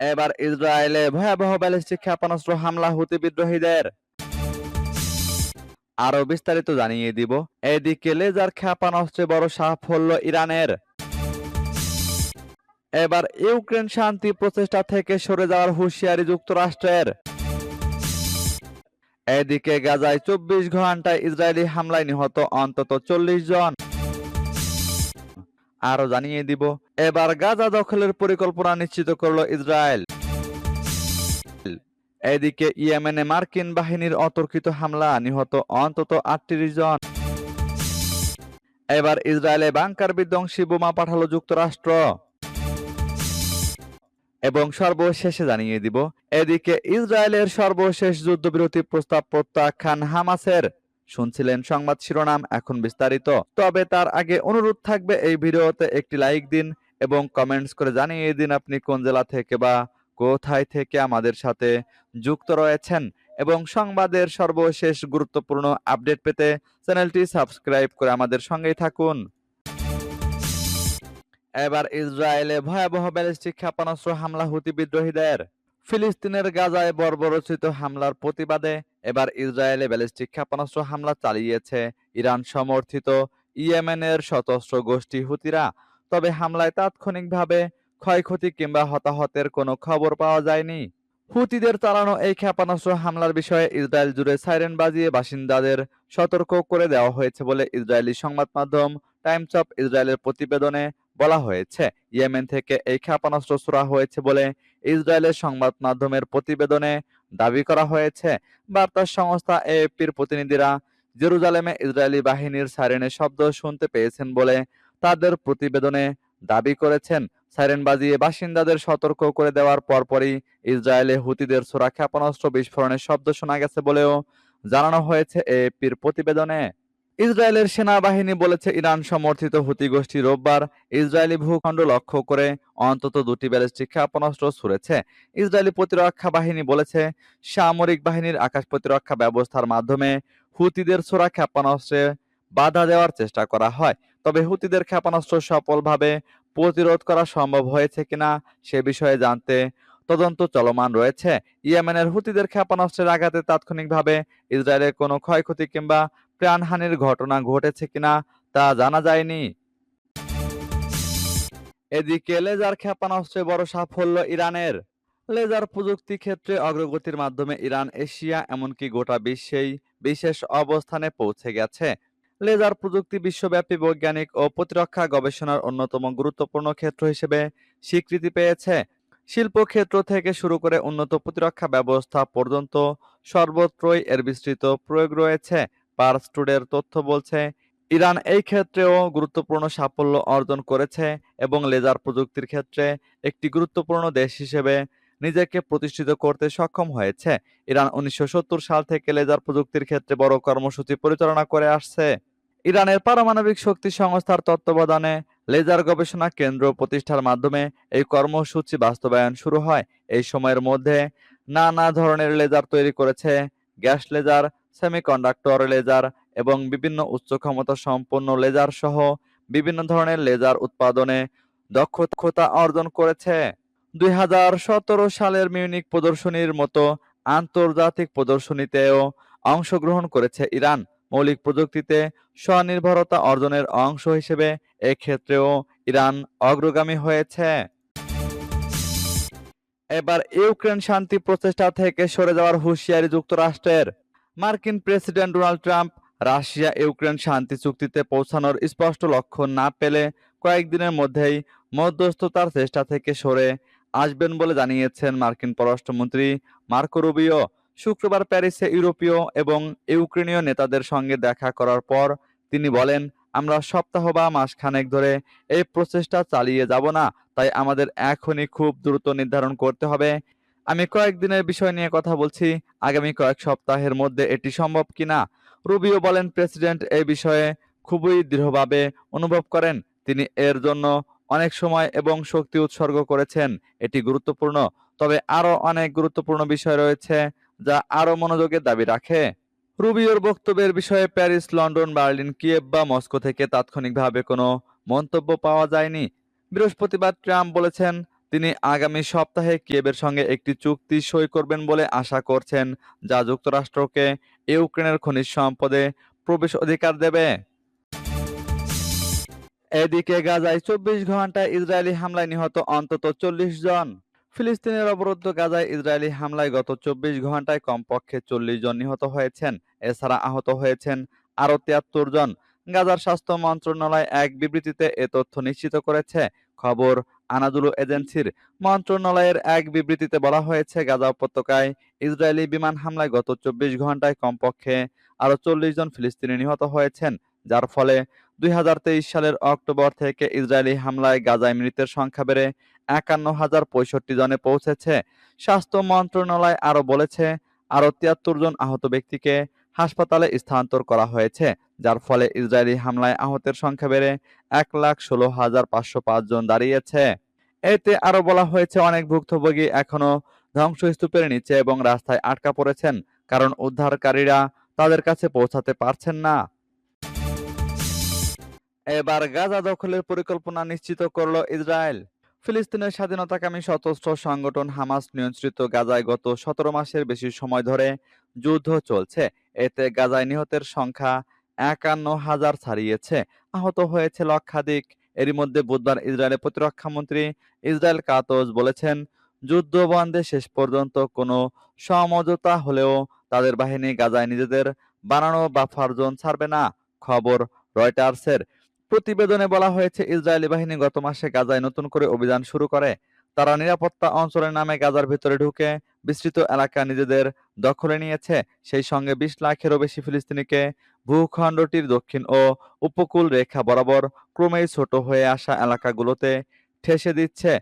এবার ইসরায়েলে ভয়াবহ ব্যালিস্টিক ক্ষেপণাস্ত্র হামলা হুতি বিদ্রোহীদের। আরও বিস্তারিত জানিয়ে দিব। এদিকে লেজার ক্ষেপণাস্ত্রে বড় সাফল্য ইরানের। এবার ইউক্রেন শান্তি প্রচেষ্টা থেকে সরে যাওয়ার হুঁশিয়ারি যুক্তরাষ্ট্রের। এদিকে গাজায় চব্বিশ ঘন্টায় ইসরায়েলি হামলায় নিহত অন্তত চল্লিশ জন। আরও জানিয়ে দিব। এবার গাজা দখলের পরিকল্পনা নিশ্চিত করল ইসরায়েল। এদিকে ইয়েমেনে মার্কিন বাহিনীর অতর্কিত হামলা, নিহত অন্তত আটত্রিশ জন। এবার ইসরায়েলে বাংকার বিধ্বংসী বোমা পাঠালো যুক্তরাষ্ট্র। এবং সর্বশেষে জানিয়ে দিব, এদিকে ইসরায়েলের সর্বশেষ যুদ্ধবিরতি প্রস্তাব প্রত্যাখ্যান হামাসের। শুনছিলেন সংবাদ শিরোনাম এখন বিস্তারিত। তবে তার আগে অনুরোধ থাকবে এই ভিডিওতে একটি লাইক দিন এবং কমেন্টস করে জানিয়ে দিন আপনি কোন জেলা থেকে বা কোথায় থেকে আমাদের সাথে যুক্ত রয়েছেন এবং সংবাদের সর্বশেষ গুরুত্বপূর্ণ আপডেট পেতে চ্যানেলটি সাবস্ক্রাইব করে আমাদের সঙ্গেই থাকুন। এবার ইসরায়েলে ভয়াবহ ব্যালিস্টিক ক্ষেপণাস্ত্র হামলা হুতি বিদ্রোহীদের। ফিলিস্তিনের গাজায় বর্বরচিত হামলার প্রতিবাদে এবার ইসরায়েলে ব্যালিস্টিক ক্ষেপণাস্ত্র হামলা চালিয়েছে ইরান সমর্থিত ইয়েমেনের সশস্ত্র গোষ্ঠী হুতিরা। তবে হামলায় তাৎক্ষণিকভাবে ক্ষয়ক্ষতি কিংবা হতাহতের কোনো খবর পাওয়া যায়নি। হুতিদের চালানো এই ক্ষেপণাস্ত্র হামলার বিষয়ে ইসরায়েল জুড়ে সাইরেন বাজিয়ে বাসিন্দাদের সতর্ক করে দেওয়া হয়েছে বলে ইসরায়েলি সংবাদ মাধ্যম টাইমস অফ ইসরায়েলের প্রতিবেদনে বলা হয়েছে। ইয়েমেন থেকে এই ক্ষেপণাস্ত্র ছোড়া হয়েছে বলে ইসরায়েলের সংবাদ মাধ্যমের প্রতিবেদনে দাবি করা হয়েছে, বার্তা সংস্থা এএফপির প্রতিনিধিরা জেরুজালেমে ইসরায়েলি বাহিনীর সাইরেনের শব্দ শুনতে পেয়েছেন বলে তাদের প্রতিবেদনে দাবি করেছেন। সাইরেন বাজিয়ে বাসিন্দাদের সতর্ক করে দেওয়ার পরপরই ইসরায়েলে হুতিদের ছোড়া ক্ষেপণাস্ত্র বিস্ফোরণের শব্দ শোনা গেছে বলেও জানানো হয়েছে এএফপির প্রতিবেদনে। ইসরায়েলের সেনাবাহিনী বলেছে, ইরান সমর্থিত হুতি গোষ্ঠী রোববার ইসরায়েলি ভূখণ্ড লক্ষ্য করে অন্তত দুটি ব্যালিস্টিক ক্ষেপণাস্ত্র ছুড়েছে। ইসরায়েলি প্রতিরক্ষা বাহিনী বলেছে, সামরিক বাহিনীর আকাশ প্রতিরক্ষা ব্যবস্থার মাধ্যমে হুতিদের ছোড়া ক্ষেপণাস্ত্রে বাধা দেওয়ার চেষ্টা করা হয়। তবে হুতিদের ক্ষেপণাস্ত্র সফলভাবে প্রতিরোধ করা সম্ভব হয়েছে কিনা সে বিষয়ে জানতে তদন্ত চলমান রয়েছে। ইয়েমেনের হুতিদের ক্ষেপণাস্ত্রের আঘাতে তাৎক্ষণিকভাবে ইসরায়েলের কোনো ক্ষয়ক্ষতি কিংবা প্রাণহানির ঘটনা ঘটেছে কিনা তা জানা যায়নি। এদিকে লেজার ক্ষেপণাস্ত্রে বড় সাফল্য ইরানের। লেজার প্রযুক্তি ক্ষেত্রে অগ্রগতির মাধ্যমে ইরান, এশিয়া, এমনকি গোটা বিশ্বেই বিশেষ অবস্থানে পৌঁছে গেছে। লেজার প্রযুক্তি বিশ্বব্যাপী বৈজ্ঞানিক ও প্রতিরক্ষা গবেষণার অন্যতম গুরুত্বপূর্ণ ক্ষেত্র হিসেবে স্বীকৃতি পেয়েছে। শিল্প ক্ষেত্র থেকে শুরু করে উন্নত প্রতিরক্ষা ব্যবস্থা পর্যন্ত সর্বত্রই এর বিস্তৃত প্রয়োগ রয়েছে। পার্স টুডের তথ্য বলছে, ইরান এই ক্ষেত্রেও গুরুত্বপূর্ণ সাফল্য অর্জন করেছে এবং লেজার প্রযুক্তির ক্ষেত্রে একটি গুরুত্বপূর্ণ দেশ হিসেবে নিজেকে প্রতিষ্ঠিত করতে সক্ষম হয়েছে। ইরান উনিশশো সত্তর সাল থেকে লেজার প্রযুক্তির ক্ষেত্রে বড় কর্মসূচি পরিচালনা করে আসছে। ইরানের পারমাণবিক শক্তি সংস্থার তত্ত্বাবধানে লেজার গবেষণা কেন্দ্র প্রতিষ্ঠার মাধ্যমে এই কর্মসূচি বাস্তবায়ন শুরু হয়। এই সময়ের মধ্যে নানা ধরনের লেজার তৈরি করেছে। গ্যাস লেজার সেমিকন্ডাক্টর লেজার এবং বিভিন্ন উচ্চ ক্ষমতা সম্পন্ন লেজার সহ বিভিন্ন ধরনের লেজার উৎপাদনে দক্ষতা অর্জন করেছে। দুই সালের মিউনিক প্রদর্শনীর মতো আন্তর্জাতিক প্রদর্শনীতেও অংশগ্রহণ করেছে ইরান। মৌলিক প্রযুক্তিতে স্বনির্ভরতা অর্জনের অংশ হিসেবে এক্ষেত্রেও ইরান অগ্রগামী হয়েছে। এবার ইউক্রেন শান্তি প্রচেষ্টা থেকে সরে যাওয়ার হুঁশিয়ারি যুক্তরাষ্ট্রের। মার্কিন president Donald Trump Russia Ukraine শান্তি চুক্তিতে পৌঁছানোর স্পষ্ট লক্ষ্য না পেলে কয়েকদিনের মধ্যেই মধ্যস্থতার চেষ্টা থেকে সরে আসবেন বলে জানিয়েছেন মার্কিন পররাষ্ট্রমন্ত্রী মার্কো রুবিও। শুক্রবার প্যারিসে ইউরোপীয় এবং ইউক্রেনীয় নেতাদের সঙ্গে দেখা করার পর তিনি বলেন, আমরা সপ্তাহ বা মাসখানেক ধরে এই প্রচেষ্টা চালিয়ে যাব না, তাই আমাদের এখনই খুব দ্রুত নির্ধারণ করতে হবে। আমি কয়েকদিনের বিষয় নিয়ে কথা বলছি। আগামী কয়েক সপ্তাহের মধ্যে এটি সম্ভব কিনা? রুবিও বলেন, প্রেসিডেন্ট এই বিষয়ে খুবই দৃঢ়ভাবে অনুভব করেন। তিনি এর জন্য অনেক সময় এবং শক্তি উৎসর্গ করেছেন। এটি গুরুত্বপূর্ণ। তবে আরও অনেক গুরুত্বপূর্ণ বিষয় রয়েছে যা আরও মনোযোগের দাবি রাখে। রুবিওর বক্তব্যের বিষয়ে প্যারিস, লন্ডন, বার্লিন, কিয়েভ বা মস্কো থেকে তাৎক্ষণিকভাবে কোনো মন্তব্য পাওয়া যায়নি। বৃহস্পতিবার ট্রাম্প বলেছেন তিনি আগামী সপ্তাহে কিয়েভের সঙ্গে একটি চুক্তি সই করবেন বলে আশা করছেন, যা যুক্তরাষ্ট্রকে ইউক্রেনের খনিজ সম্পদে প্রবেশ অধিকার দেবে। এদিকে গাজায় চব্বিশ ঘন্টায় ইসরায়েলি হামলায় নিহত অন্তত চল্লিশ জন। ফিলিস্তিনের অবরুদ্ধ গাজায় ইসরায়েলি হামলায় গত চব্বিশ ঘন্টায় কমপক্ষে চল্লিশ জন নিহত হয়েছেন, এছাড়া আহত হয়েছেন আরও তিয়াত্তর জন। গাজার স্বাস্থ্য মন্ত্রণালয় এক বিবৃতিতে এ তথ্য নিশ্চিত করেছে। খবর আনাদুলু এজেন্সির মন্ত্রণালয়ের এক বিবৃতিতে বলা হয়েছে, গাজা উপত্যকায় ইসরায়েলি বিমান হামলায় গত চব্বিশ ঘন্টায় কমপক্ষে আরও চল্লিশ জন ফিলিস্তিনি নিহত হয়েছেন, যার ফলে দুই হাজার তেইশ সালের অক্টোবর থেকে ইসরায়েলি হামলায় গাজায় মৃতের সংখ্যা বেড়ে একান্ন হাজার পঁয়ষট্টি জনে পৌঁছেছে। স্বাস্থ্য মন্ত্রণালয় আরও বলেছে আরও তিয়াত্তর জন আহত ব্যক্তিকে হাসপাতালে স্থানান্তর করা হয়েছে, যার ফলে ইসরায়েলি হামলায় আহতের সংখ্যা বেড়ে এক লাখ ষোলো হাজার পাঁচশো পাঁচ জন দাঁড়িয়েছে। এতে আরও বলা হয়েছে, অনেক ভুক্তভোগী এখনও ধ্বংসস্তূপের নিচে এবং রাস্তায় আটকা পড়েছেন, কারণ উদ্ধারকারীরা তাদের কাছে পৌঁছাতে পারছেন না। এবার গাজা দখলের পরিকল্পনা নিশ্চিত করল ইসরায়েল। ফিলিস্তিনের স্বাধীনতাকামী সশস্ত্র সংগঠন হামাস নিয়ন্ত্রিত গাজায় গত সতেরো মাসের বেশি সময় ধরে যুদ্ধ চলছে এতে গাজায় নিহতের সংখ্যা একান্ন হাজার ছাড়িয়েছে। আহত হয়েছে লক্ষাধিক। এরই মধ্যে বুধবার ইসরায়েলের প্রতিরক্ষা মন্ত্রী ইসরায়েল কাতজ বলেছেন, যুদ্ধ বন্ধে শেষ পর্যন্ত কোনো সমঝোতা হলেও তাদের বাহিনী গাজায় নিজেদের বানানো বাফার জোন ছাড়বে না, খবর রয়টার্সের। প্রতিবেদনে বলা হয়েছে, ইসরায়েলি বাহিনী গত মাসে গাজায় নতুন করে অভিযান শুরু করে। তারা নিরাপত্তা অঞ্চলের নামে গাজার ভিতরে ঢুকে বিস্তৃত এলাকা নিজেদের দখলে নিয়েছে। সেই সঙ্গে বিশ লাখেরও বেশি ফিলিস্তিনিকে ভূখণ্ডটির দক্ষিণ ও উপকূল রেখা বরাবর ক্রমেই ছোট হয়ে আসা এলাকাগুলোতে ঠেসে দিচ্ছে।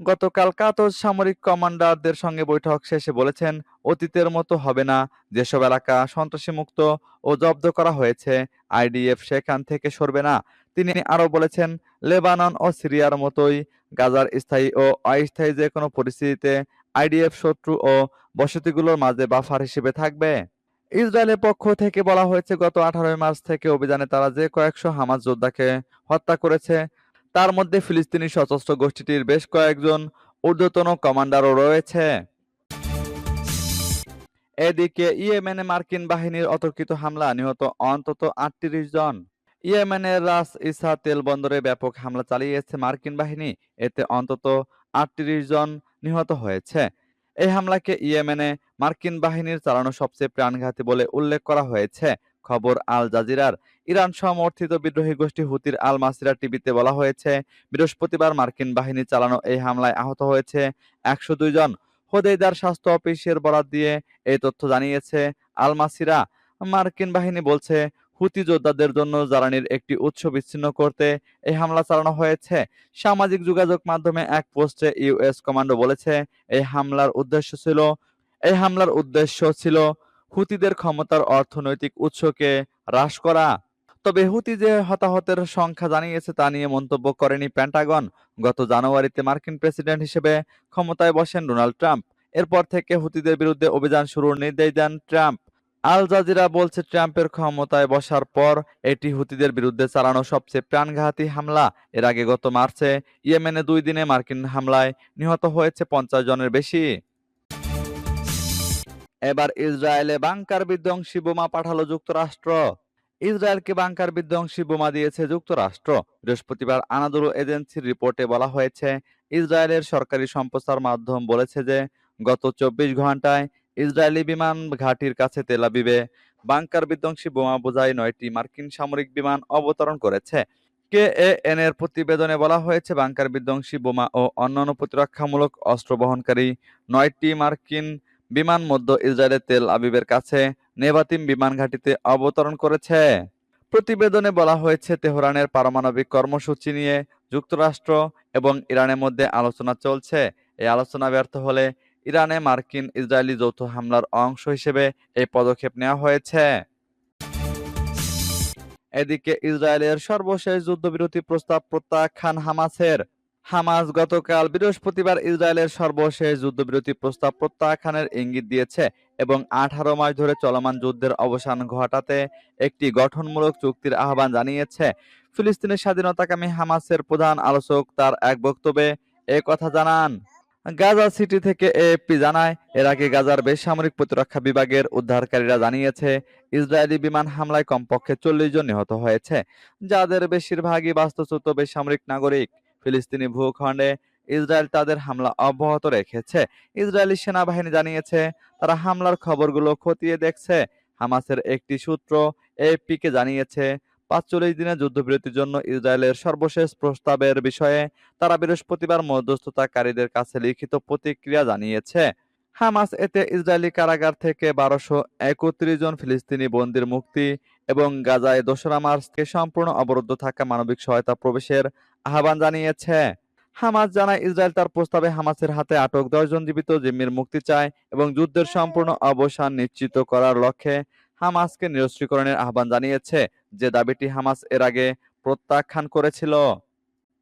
গতকাল কাতজ সামরিক কমান্ডারদের সঙ্গে বৈঠক শেষে বলেছেন, অতীতের মতো হবে না। যেসব এলাকা সন্ত্রাসীমুক্ত ও জব্দ করা হয়েছে, আইডিএফ সেখান থেকে সরবে না। তিনি আরও বলেছেন, লেবানন ও সিরিয়ার মতোই গাজার স্থায়ী ও অস্থায়ী যে কোনো পরিস্থিতিতে আইডিএফ শত্রু ও বসতিগুলোর মাঝে বাফার হিসেবে থাকবে। ইসরায়েলের পক্ষ থেকে বলা হয়েছে, গত আঠারোই মার্চ থেকে অভিযানে তারা যে কয়েকশো হামাস যোদ্ধাকে হত্যা করেছে, তার মধ্যে ফিলিস্তিনি সশস্ত্র গোষ্ঠীটির বেশ কয়েকজন ঊর্ধ্বতন কমান্ডারও রয়েছে। এদিকে ইয়েমেনে মার্কিন বাহিনীর অতর্কিত হামলা, নিহত অন্তত আটত্রিশ জন। ইয়েমেনের রাস ইসা তেল বন্দরে ব্যাপক হামলা চালিয়েছে মার্কিন বাহিনী, এতে অন্তত আটত্রিশ জন নিহত হয়েছে। এই হামলাকে ইয়েমেনে মার্কিন বাহিনীর চালানো সবচেয়ে প্রাণঘাতী বলে উল্লেখ করা হয়েছে। খবর আল জাজিরার। ইরান সমর্থিত বিদ্রোহী গোষ্ঠী হুতির আল মাসিরা টিভিতে বলা হয়েছে, বৃহস্পতিবার মার্কিন বাহিনী চালানো এই হামলায় আহত হয়েছে একশো দুই জন। হোদেইদার স্বাস্থ্য অফিসের বরাত দিয়ে এই তথ্য জানিয়েছে আল মাসিরা। মার্কিন বাহিনী বলছে হুতি যোদ্ধাদের জন্য জ্বালানির একটি উৎস বিচ্ছিন্ন করতে এই হামলা চালানো হয়েছে। সামাজিক যোগাযোগ মাধ্যমে এক পোস্টে ইউএস কমান্ডো বলেছে, এই হামলার উদ্দেশ্য ছিল, এই হামলার উদ্দেশ্য ছিল হুতিদের ক্ষমতার অর্থনৈতিক উৎসকে হ্রাস করা। তবে হুতি যে হতাহতের সংখ্যা জানিয়েছে তা নিয়ে মন্তব্য করেনি প্যান্টাগন গত জানুয়ারিতে মার্কিন প্রেসিডেন্ট হিসেবে ক্ষমতায় বসেন ডোনাল্ড ট্রাম্প। এরপর থেকে হুতিদের বিরুদ্ধে অভিযান শুরুর নির্দেশ দেন ট্রাম্প। আল জাজিরা বলছে, ট্রাম্পের ক্ষমতায় বসার পর এটি হুতিদের বিরুদ্ধে চালানো সবচেয়ে প্রাণঘাতী হামলা। এর আগে গত মার্চে ইয়েমেনে দুই দিনে মার্কিন হামলায় নিহত হয়েছে পঞ্চাশ জনের বেশি। এবার ইসরায়েলে বাংকার বিধ্বংসী বোমা পাঠালো যুক্তরাষ্ট্র। ইসরায়েলকে বাংকার বিধ্বংসী বোমা দিয়েছে যুক্তরাষ্ট্র। বৃহস্পতিবার আনাদুলু এজেন্সির রিপোর্টে বলা হয়েছে, ইসরায়েলের সরকারি সম্প্রচার মাধ্যম বলেছে যে, গত চব্বিশ ঘন্টায় ইসরায়েলি বিমান ঘাঁটির কাছে তেলাবিবে বাংকার বিধ্বংসী বোমা বোঝাই নয়টি মার্কিন সামরিক বিমান অবতরণ করেছে। কে এন এর প্রতিবেদনে বলা হয়েছে, বাংকার বিধ্বংসী বোমা ও অন্যান্য প্রতিরক্ষামূলক অস্ত্র বহনকারী নয়টি মার্কিন বিমান মধ্য ইসরায়েলের তেল আবিবের কাছে নেভাতিম বিমান ঘাঁটিতে অবতরণ করেছে। প্রতিবেদনে বলা হয়েছে, তেহরানের পারমাণবিক কর্মসূচি নিয়ে যুক্তরাষ্ট্র এবং ইরানের মধ্যে আলোচনা চলছে। এই আলোচনা ব্যর্থ হলে ইরানে মার্কিন ইসরায়েলি যৌথ হামলার অংশ হিসেবে এই পদক্ষেপ নেওয়া হয়েছে। এদিকে ইসরায়েলের সর্বশেষ যুদ্ধবিরতি প্রস্তাব প্রত্যাখ্যান হামাসের। হামাস গতকাল বৃহস্পতিবার ইসরায়েলের সর্বশেষ যুদ্ধবিরতি প্রস্তাব প্রত্যাখ্যানের ইঙ্গিত দিয়েছে এবং আঠারো মাস ধরে চলমান যুদ্ধের অবসান ঘটাতে একটি গঠনমূলক চুক্তির আহ্বান জানিয়েছে। ফিলিস্তিনের স্বাধীনতাকামী হামাসের প্রধান আলোচক তার এক বক্তব্যে এ কথা জানান। গাজা সিটি থেকে এএফপি জানায়, এর আগে গাজার বেসামরিক প্রতিরক্ষা বিভাগের উদ্ধারকারীরা জানিয়েছে, ইসরায়েলি বিমান হামলায় কমপক্ষে চল্লিশ জন নিহত হয়েছে, যাদের বেশিরভাগই বাস্তুচ্যুত বেসামরিক নাগরিক। ফিলিস্তিনি ভূখণ্ডে ইসরায়েল তাদের হামলা অব্যাহত রেখেছে। ইসরায়েলি সেনাবাহিনী জানিয়েছে, তারা হামলার খবরগুলো খতিয়ে দেখছে। হামাসের একটি সূত্র এএফপিকে জানিয়েছে পাঁচচল্লিশ দিনের যুদ্ধবিরতির জন্য ইসরায়েলের সর্বশেষ প্রস্তাবের বিষয়ে তারা বৃহস্পতিবার মধ্যস্থতাকারীদের কাছে লিখিত প্রতিক্রিয়া জানিয়েছে। হামাস এতে ইসরায়েলি কারাগার থেকে বারোশো একত্রিশ জন ফিলিস্তিনি বন্দির মুক্তি এবং গাজায় দোসরা মার্চকে সম্পূর্ণ অবরুদ্ধ থাকা মানবিক সহায়তা প্রবেশের আহ্বান জানিয়েছে। হামাস জানায়, ইসরায়েল তার প্রস্তাবে হামাসের হাতে আটক দশজন জীবিত জিম্মির মুক্তি চায় এবং যুদ্ধের সম্পূর্ণ অবসান নিশ্চিত করার লক্ষ্যে হামাসকে নিরস্ত্রীকরণের আহ্বান জানিয়েছে। যে দাবিটি হামাস এর আগে প্রত্যাখ্যান করেছিল।